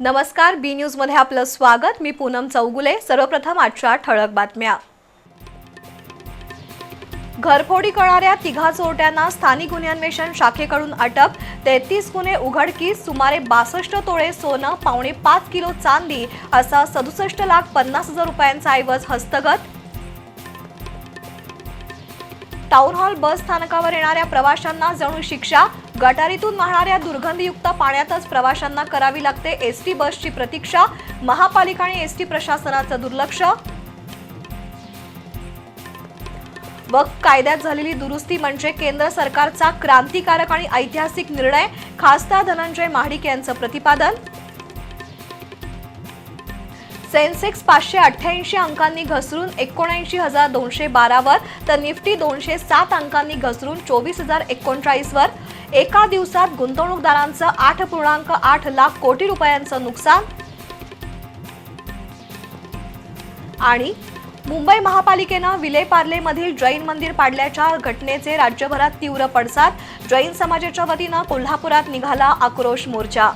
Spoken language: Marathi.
नमस्कार बी न्यूजमध्ये आपलं स्वागत. मी पूनम चौगुले. सर्वप्रथम आजच्या ठळक बातम्या. घरफोडी करणाऱ्या तिघा चोरट्यांना स्थानिक गुन्हे अन्वेषण शाखेकडून अटक. तेहतीस गुन्हे उघडकीस सुमारे बासष्ट तोळे सोनं पावणे पाच किलो चांदी असा सदुसष्ट लाख पन्नास हजार रुपयांचा ऐवज हस्तगत. टाउन हॉल बस स्थानकावर येणाऱ्या प्रवाशांना जणू शिक्षा. गटारीतून वाहणाऱ्या दुर्गंधीयुक्त पाण्यातच प्रवाशांना करावी लागते एस टी बसची प्रतीक्षा. महापालिका आणि एस टी प्रशासनाचं दुर्लक्ष. वक्फ कायद्यात झालेली दुरुस्ती म्हणजे केंद्र सरकारचा क्रांतिकारक आणि ऐतिहासिक निर्णय खासदार धनंजय महाडिक यांचं प्रतिपादन. सेन्सेक्स पाचशे अठ्ठ्याऐंशी अंकांनी घसरून एकोणऐंशी हजार दोनशे बारावर तर निफ्टी दोनशे सात अंकांनी घसरून चोवीस हजार एकोणचाळीसवर. एका दिवसात गुंतवणूकदारांचं आठ पूर्णांक आठ लाख कोटी रुपयांचं नुकसान. आणि मुंबई महापालिकेनं विलेपार्लेमधील जैन मंदिर पाडल्याच्या घटनेचे राज्यभरात तीव्र पडसाद. जैन समाजाच्या वतीनं कोल्हापुरात निघाला आक्रोश मोर्चा.